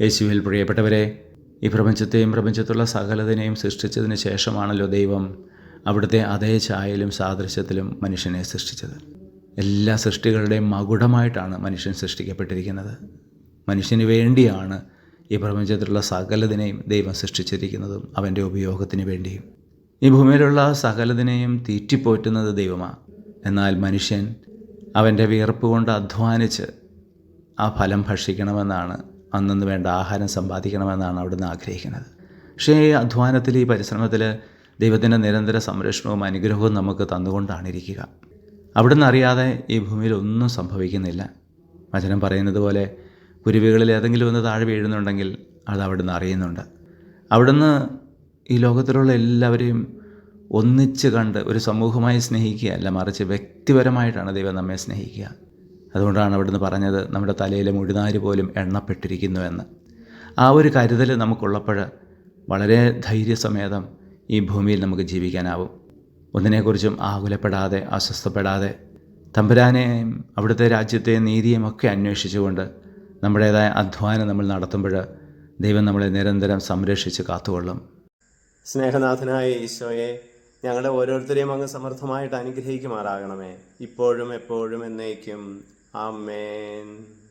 യേശുവിൽ പ്രിയപ്പെട്ടവരെ ഈ പ്രപഞ്ചത്തെയും പ്രപഞ്ചത്തുള്ള സകലതിനെയും സൃഷ്ടിച്ചതിന് ശേഷമാണല്ലോ ദൈവം അവിടുത്തെ അതേ ഛായയിലും സാദൃശ്യത്തിലും മനുഷ്യനെ സൃഷ്ടിച്ചത്. എല്ലാ സൃഷ്ടികളുടെയും മകുടമായിട്ടാണ് മനുഷ്യൻ സൃഷ്ടിക്കപ്പെട്ടിരിക്കുന്നത്. മനുഷ്യന് വേണ്ടിയാണ് ഈ പ്രപഞ്ചത്തിലുള്ള സകലതിനെയും ദൈവം സൃഷ്ടിച്ചിരിക്കുന്നതും അവന്റെ ഉപയോഗത്തിന് വേണ്ടിയും. ഈ ഭൂമിയിലുള്ള സകലതിനെയും തീറ്റിപ്പോറ്റുന്നത് ദൈവമാണ് എന്നാൽ മനുഷ്യൻ അവന്റെ വിയർപ്പ് കൊണ്ട് അധ്വാനിച്ച് ആ ഫലം ഭക്ഷിക്കണമെന്നാണ് അന്നു വേണ്ട ആഹാരം സമ്പാദിക്കണമെന്നാണ് അവിടുന്ന് ആഗ്രഹിക്കുന്നത്. പക്ഷേ ഈ അധ്വാനത്തിൽ ഈ പരിശ്രമത്തിൽ ദൈവത്തിന്റെ നിരന്തര സംരക്ഷണവും അനുഗ്രഹവും നമുക്ക് തന്നുകൊണ്ടാണ് ഇരിക്കുക അവിടുന്ന് അറിയാതെ ഈ ഭൂമിയിൽ ഒന്നും സംഭവിക്കുന്നില്ല. വചനം പറയുന്നത് പോലെ കുരുവികളിൽ ഏതെങ്കിലും ഒന്ന് താഴെ വീഴുന്നുണ്ടെങ്കിൽ അത് അവിടുന്ന് അറിയുന്നുണ്ട്. അവിടുന്ന് ഈ ലോകത്തിലുള്ള എല്ലാവരെയും ഒന്നിച്ച് കണ്ട് ഒരു സമൂഹമായി സ്നേഹിക്കുകയല്ല മറിച്ച് വ്യക്തിപരമായിട്ടാണ് ദൈവം നമ്മെ സ്നേഹിക്കുക. അതുകൊണ്ടാണ് അവിടുന്ന് പറഞ്ഞത് നമ്മുടെ തലയിലെ മുഴുനാര് പോലും എണ്ണപ്പെട്ടിരിക്കുന്നുവെന്ന്. ആ ഒരു കരുതൽ നമുക്കുള്ളപ്പോൾ വളരെ ധൈര്യസമേതം ഈ ഭൂമിയിൽ നമുക്ക് ജീവിക്കാനാവും. ഒന്നിനെക്കുറിച്ചും ആകുലപ്പെടാതെ അസ്വസ്ഥപ്പെടാതെ തമ്പുരാനെയും അവിടുത്തെ രാജ്യത്തെയും നീതിയും ഒക്കെ അന്വേഷിച്ചുകൊണ്ട് നമ്മുടേതായ അധ്വാനം നമ്മൾ നടത്തുമ്പോൾ ദൈവം നമ്മളെ നിരന്തരം സംരക്ഷിച്ച് കാത്തുകൊള്ളും. സ്നേഹനാഥനായ ഈശോയെ ഞങ്ങളുടെ ഓരോരുത്തരെയും അങ്ങ് സമർത്ഥമായിട്ട് അനുഗ്രഹിക്കുമാറാകണമേ. ഇപ്പോഴും എപ്പോഴും എന്നേക്കും. Amen.